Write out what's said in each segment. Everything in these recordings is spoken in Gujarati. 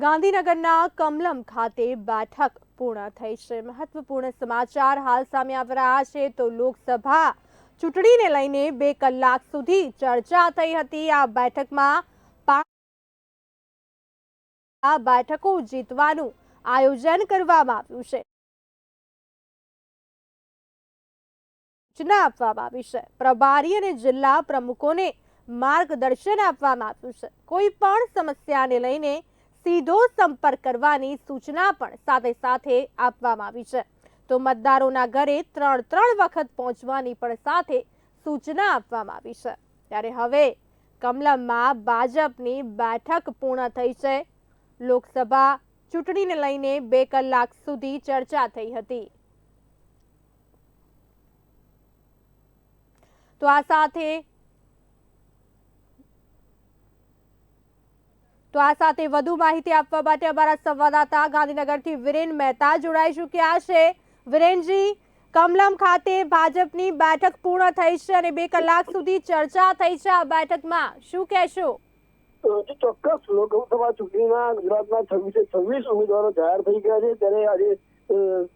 ગાંધીનગરના કમલમ ખાતે બેઠક પૂર્ણ થઈ છે. મહત્વપૂર્ણ સમાચાર હાલ સામે આવી રહ્યા છે. તો લોકસભા ચૂંટણીને લઈને બે કલાક સુધી ચર્ચા થઈ હતી. આ બેઠકમાં આ બેઠકો જીતવાનું આયોજન કરવામાં આવ્યું છે. સૂચના આપવામાં આવી છે. પ્રભારી અને જિલ્લા પ્રમુખોને માર્ગદર્શન આપવામાં આવ્યું છે. કોઈ પણ સમસ્યાને લઈને સીધો સંપર્ક કરવાની સૂચના પણ સાથે સાથે આપવામાં આવી છે. તો મતદારોના ઘરે ત્રણ ત્રણ વખત પહોંચવાની પણ સાથે સૂચના આપવામાં આવી છે. ત્યારે હવે કમલમમાં ભાજપની બેઠક પૂર્ણ થઈ છે. લોકસભા ચૂંટણીને લઈને બે કલાક સુધી ચર્ચા થઈ હતી. તો આ સાથે તો આ સાથે વધુ માહિતી આપવા માટે અમારા સંવાદદાતા ગાંધીનગરથી વિરેન મહેતા જોડાઈ ચૂક્યા છે. વિરેનજી, કમલમ ખાતે ભાજપની બેઠક પૂર્ણ થઈ છે અને બે કલાક સુધી ચર્ચા થઈ છે આ બેઠકમાં. શું કહેશો? ચોક્કસ લોકસભા ચૂંટણીના ગુજરાતના છવ્વીસે છવ્વીસ ઉમેદવારો જાહેર થઈ ગયા છે. ત્યારે આજે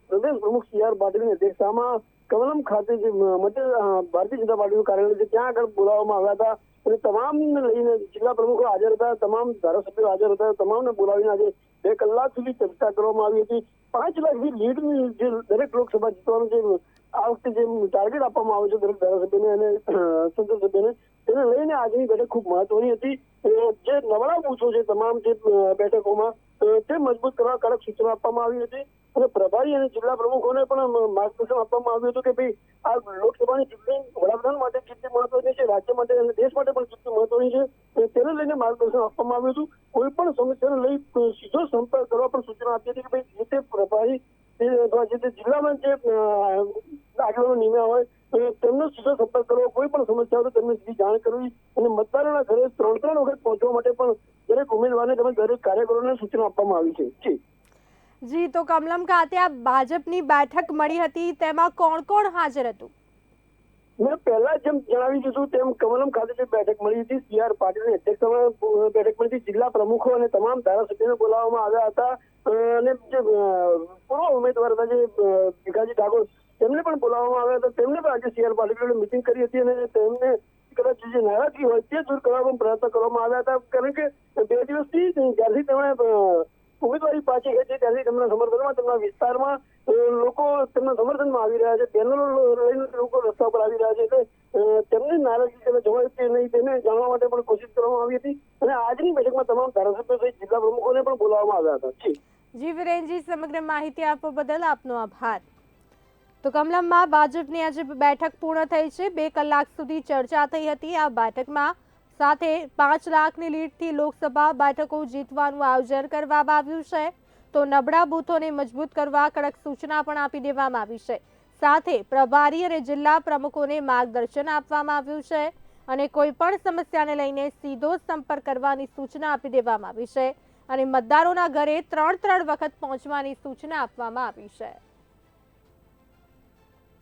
પ્રદેશ પ્રમુખ સી આર પાટીલની અધ્યક્ષતામાં કમલમ ખાતે જે મધ્ય ભારતીય જનતા પાર્ટીનું કાર્યાલય છે, ત્યાં આગળ બોલાવવામાં આવ્યા હતા. અને તમામને લઈને જિલ્લા પ્રમુખો હાજર હતા, તમામ ધારાસભ્યો હાજર હતા, તમામને બોલાવીને આજે બે કલાક સુધી ચર્ચા કરવામાં આવી હતી. પાંચ લાખની લીડની જે દરેક લોકસભા જીતવાનું જે આ વખતે જે ટાર્ગેટ આપવામાં આવ્યો છે દરેક ધારાસભ્યને અને સંસદ સભ્યને તેને લઈને આજની બેઠક ખૂબ મહત્વની હતી. જે નબળા બૂથો છે તમામ જે બેઠકોમાં તે મજબૂત કરવા કડક સૂચના આપવામાં આવી હતી. અને પ્રભારી અને જિલ્લા પ્રમુખોને પણ માર્ગદર્શન આપવામાં આવ્યું હતું કે ભાઈ, આ લોકસભાની ચૂંટણી વડાપ્રધાન માટે કેટલી મહત્વની છે, રાજ્ય માટે અને દેશ માટે પણ કેટલી મહત્વની છે. તેને લઈને માર્ગદર્શન આપવામાં આવ્યું હતું. કોઈ પણ સમસ્યાને લઈ સીધો સંપર્ક કરવા પણ સૂચના આપી હતી કે ભાઈ, જે તે પ્રભારી, જે જિલ્લામાં જે આગેવાનો નિમ્યા હોય તેમનો સીધો સંપર્ક કરવો કોઈ પણ સમસ્યા હોય તો તેમને સીધી જાણ કરવી અને મતદારોના ઘરે ત્રણ ત્રણ વખત પહોંચવા માટે પણ દરેક ઉમેદવારને તેમજ દરેક કાર્યકરોને સૂચના આપવામાં આવી છે. જી. જી તો કમલમ ખાતે આ ભાજપની બેઠક મળી હતી તેમાં કોણ કોણ હાજર હતું? મેં પહેલા જેમ જણાવી દીધું તેમ કમલમ ખાતે જે બેઠક મળી હતી સી આર પાટીલની અધ્યક્ષતામાં બેઠક મળી હતી જિલ્લા પ્રમુખો અને તમામ ધારાસભ્યોને બોલાવવામાં આવ્યા હતા. અને જે પૂર્વ ઉમેદવાર હતા જે ભીખાજી ઠાકોર તેમને પણ બોલાવવામાં આવ્યા હતા તેમને પણ આજે સીઆર પાટીલ મિટિંગ કરી હતી અને તેમને કદાચ જે નારાજગી હોય તે દૂર કરવા પ્રયત્ન કરવામાં આવ્યા હતા. કારણ કે બે દિવસથી જ્યારથી તેમણે ઉમેદવારી પાછી છે ત્યારથી તેમના સમર્થનમાં, તેમના વિસ્તારમાં લોકો તેમના સમર્થનમાં આવી રહ્યા છે. પેનલો લઈને લોકો રસ્તા પર આવી રહ્યા છે. એટલે તેમની નારાજગી તમે જવાય કે નહીં તેને જાણવા માટે પણ કોશિશ કરવામાં આવી હતી. અને આજની બેઠકમાં તમામ ધારાસભ્યો સહિત જિલ્લા પ્રમુખોને પણ બોલાવવામાં આવ્યા હતા. જી, વિરેનજી, સમગ્ર માહિતી આપવા બદલ આપનો આભાર. તો કમલમમાં ભાજપની આજે બેઠક પૂર્ણ થઈ છે. બે કલાક સુધી ચર્ચા થઈ હતી. આ બેઠકમાં સાથે પાંચ લાખની લીડથી લોકસભા બેઠકો જીતવાનું આયોજન કરવામાં આવ્યું છે. તો નબળા બૂથોને મજબૂત કરવા કડક સૂચના પણ આપી દેવામાં આવી છે. સાથે પ્રભારી અને જિલ્લા પ્રમુખોને માર્ગદર્શન આપવામાં આવ્યું છે અને કોઈ પણ સમસ્યાને લઈને સીધો સંપર્ક કરવાની સૂચના આપી દેવામાં આવી છે અને મતદારોના ઘરે ત્રણ ત્રણ વખત પહોંચવાની સૂચના આપવામાં આવી છે.